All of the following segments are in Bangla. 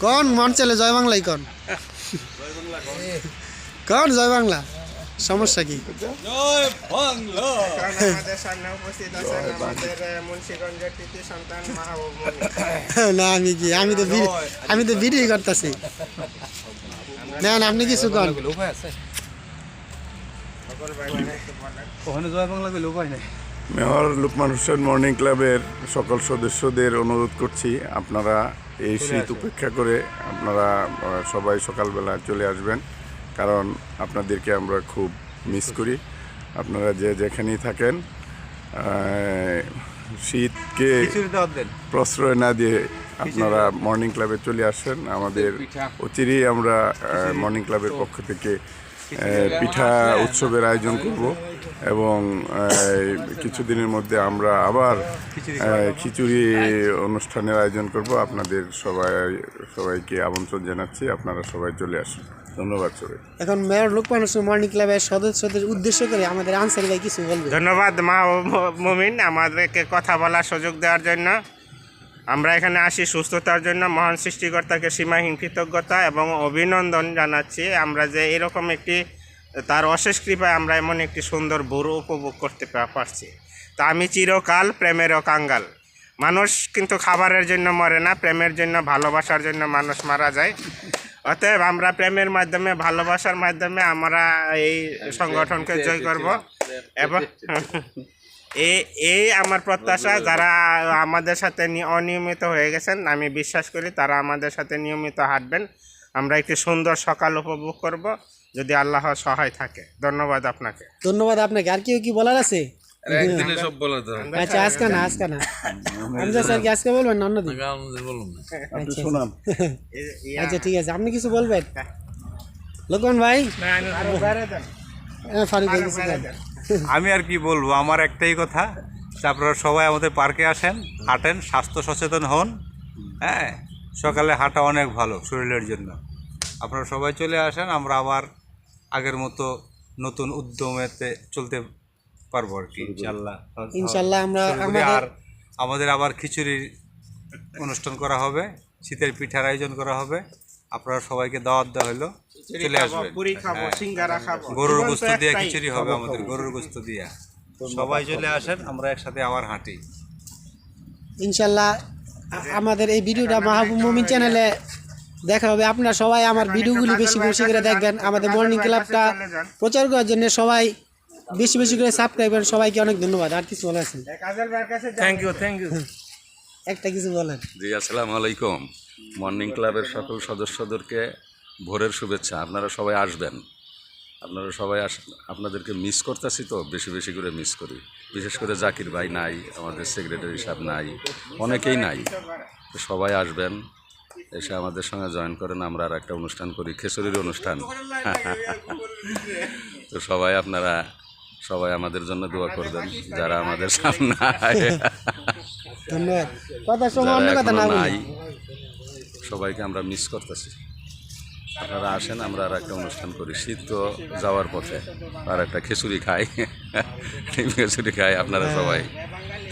কন মন চলে জয় বাংলাই কন? কন জয় বাংলা? সমস্যা কি। না আমি কি আমি তো ভিডি- আমি তো ভিডিও করতেছি। না না আপনি কিছু কন। মেয়র লুকমান হোসেন মর্নিং ক্লাবের সকল সদস্যদের অনুরোধ করছি আপনারা এই শীত উপেক্ষা করে আপনারা সবাই সকালবেলা চলে আসবেন। কারণ আপনাদেরকে আমরা খুব মিস করি। আপনারা যে যেখানেই থাকেন শীতকে প্রশ্রয় না দিয়ে আপনারা মর্নিং ক্লাবে চলে আসেন। আমাদের অচিরেই আমরা মর্নিং ক্লাবের পক্ষ থেকে পিঠা উৎসবের আয়োজন করব এবং কিছুদিনের মধ্যে আমরা আবার খিচুড়ি অনুষ্ঠানের আয়োজন করব। আপনাদের সবাই সবাইকে আমন্ত্রণ জানাচ্ছি। আপনারা সবাই চলে আসুন। ধন্যবাদ সবাই। এখন মেয়র লোকমান মর্নিং ক্লাবের সদস্যদের উদ্দেশ্য করে আমাদের আনসার ভাই কিছু বলবে ধন্যবাদ মাহবুব মমিন আমাদেরকে কথা বলার সুযোগ দেওয়ার জন্য। আমরা এখানে আসি সুস্থতার জন্য মহান সৃষ্টিকর্তাকে সীমাহীন কৃতজ্ঞতা এবং অভিনন্দন জানাচ্ছি আমরা যে এরকম একটি তার অশেষ কৃপায় আমরা এমন একটি সুন্দর বুড়ো উপভোগ করতে পারছি তা আমি চিরকাল প্রেমেরও কাঙ্গাল মানুষ কিন্তু খাবারের জন্য মরে না প্রেমের জন্য ভালোবাসার জন্য মানুষ মারা যায় অতএব আমরা প্রেমের মাধ্যমে ভালোবাসার মাধ্যমে আমরা এই সংগঠনকে জয় করব এবং এই এই আমার প্রত্যাশা যারা আমাদের সাথে নি- অনিয়মিত হয়ে গেছেন আমি বিশ্বাস করি তারা আমাদের সাথে নিয়মিত হাঁটবেন। আমরা একটি সুন্দর সকাল উপভোগ করব যদি আল্লাহ সহায় থাকে। ধন্যবাদ আপনাকে। ধন্যবাদ আপনাকে। আর কেউ কি বলার আছে? তো আচ্ছা আজকে না আজকে না। আমজা স্যার কি আজকে বলবেন না অন্যদিন? বলুন আপনি আচ্ছা। ঠিক আছে। আপনি কিছু বলবেন? লোকমান ভাই? হ্যাঁ, ফারুক। আমি আর কি বলব আমার একটাই কথা যে আপনারা সবাই আমাদের পার্কে আসেন হাঁটেন স্বাস্থ্য সচেতন হন হ্যাঁ? সকালে হাঁটা অনেক ভালো শরীরের জন্য। আপনারা সবাই চলে আসেন আমরা আবার আগের মতো নতুন উদ্যমেতে চলতে পারব আর কি ইনশাল্লাহ। ইনশাল্লাহ আমরা আর আমাদের আবার খিচুড়ির অনুষ্ঠান করা হবে শীতের পিঠার আয়োজন করা হবে। আপনারা সবাইকে দাওয়াত দেওয়া হলো চলে আসবেন। পুরি খাব সিঙ্গারা খাব। গরুর গোস্ত দিয়ে খিচুড়ি হবে আমাদের গরুর গোস্ত দিয়ে। সবাই চলে আসেন আমরা একসাথে আবার হাঁটি। ইনশাল্লাহ আমাদের এই ভিডিওটা মাহবুব মুমিন চ্যানেলে দেখা হবে। আপনারা সবাই আমার ভিডিওগুলি বেশি বেশি করে দেখবেন। আমাদের মর্নিং ক্লাবটা প্রচার করার জন্য সবাই বেশি বেশি করে সাবস্ক্রাইব করেন। সবাইকে অনেক ধন্যবাদ। আর কিছু বলার আছে? কাজল ভাইয়ের কাছে থ্যাংক ইউ থ্যাংক ইউ একটা কিছু বলেন। জি, আসসালামু আলাইকুম। মর্নিং ক্লাবের সকল সদস্যদেরকে ভোরের শুভেচ্ছা। আপনারা সবাই আসবেন। আপনারা সবাই আস, আপনাদেরকে মিস করতেছি তো, বেশি বেশি করে মিস করি। বিশেষ করে জাকির ভাই নাই, আমাদের সেক্রেটারি সাহেব নাই, অনেকেই নাই। তো সবাই আসবেন, এসে আমাদের সঙ্গে জয়েন করেন, আমরা আর একটা অনুষ্ঠান করি, খেসুরির অনুষ্ঠান। তো সবাই আপনারা সবাই আমাদের জন্য দোয়া করবেন, যারা আমাদের সামনে ধন্যবাদ। কথা সময় অন্য কথা না নাই সবাইকে আমরা মিস করতেছি। আপনারা আসেন আমরা আর একটা অনুষ্ঠান করি। শীত তো যাওয়ার পথে আর একটা খিচুড়ি খাই। খিচুড়ি খাই আপনারা সবাই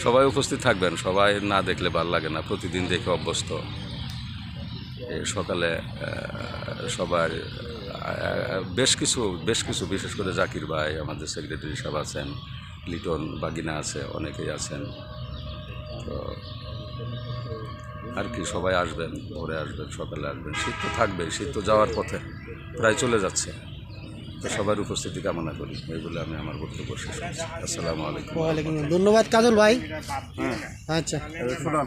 সবাই উপস্থিত থাকবেন। সবাই না দেখলে ভালো লাগে না প্রতিদিন দেখে অভ্যস্ত। এই সকালে সবার বেশ কিছু বেশ কিছু বিশেষ করে জাকির ভাই আমাদের সেক্রেটারি সাহেব আছেন লিটন বাগিনা আছে অনেকেই আছেন। আর কি সবাই আসবেন ভোরে আসবেন সকালে আসবেন। শীত তো থাকবে শীত তো যাওয়ার পথে প্রায় চলে যাচ্ছে। তো সবার উপস্থিতি কামনা করি এই বলে আমি আমার বক্তব্য শেষ করছি। আসসালামু আলাইকুম। ধন্যবাদ কাজল ভাই। আচ্ছা। শোনান